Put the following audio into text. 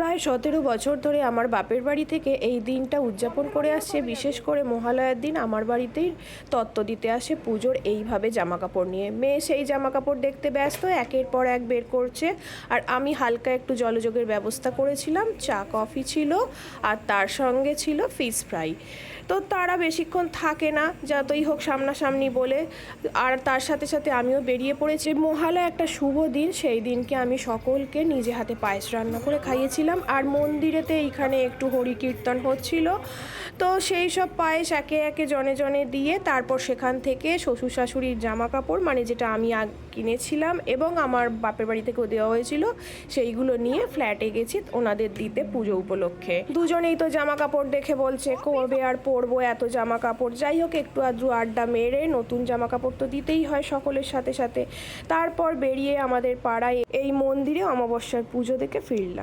প্রায় সতেরো বছর ধরে আমার বাপের বাড়ি থেকে এই দিনটা উদযাপন করে আসছে। বিশেষ করে মহালয়ার দিন আমার বাড়িতেই তত্ত্ব দিতে আসে পুজোর এইভাবে জামা কাপড় নিয়ে। মেয়ে সেই জামা কাপড় দেখতে ব্যস্ত, একের পর এক বের করছে। আর আমি হালকা একটু জলযোগের ব্যবস্থা করেছিলাম, চা, কফি ছিল, আর তার সঙ্গে ছিল ফিশ ফ্রাই। তো তারা বেশিক্ষণ থাকে না, যতই হোক সামনাসামনি বলে। আর তার সাথে সাথে আমিও বেরিয়ে পড়েছি। মহালয়া একটা শুভ দিন, সেই দিনকে আমি সকলকে নিজে হাতে পায়েস রান্না করে খাইয়েছিলাম। আর মন্দিরেতে এইখানে একটু হরি কীর্তন হচ্ছিল। তো সেই সব পায়েস একে একে জনে জনে দিয়ে তারপর সেখান থেকে শ্বশুর শাশুড়ির জামা কাপড় মানে যেটা আমি কিনেছিলাম এবং আমার বাপের বাড়ি থেকেও দেওয়া হয়েছিল, সেইগুলো নিয়ে ফ্ল্যাটে গেছি ওনাদের দিতে পুজো উপলক্ষে। দুজনেই তো জামা কাপড় দেখে বলছে কবে আর পরবো, এত জামা কাপড় যাই হোক, একটু আদ্রু আড্ডা মেরে নতুন জামা কাপড় তো দিতেই হয় সকলের সাথে সাথে। তারপর বেরিয়ে আমাদের পাড়ায় এই মন্দিরে অমাবস্যার পুজো দেখে ফিরলাম।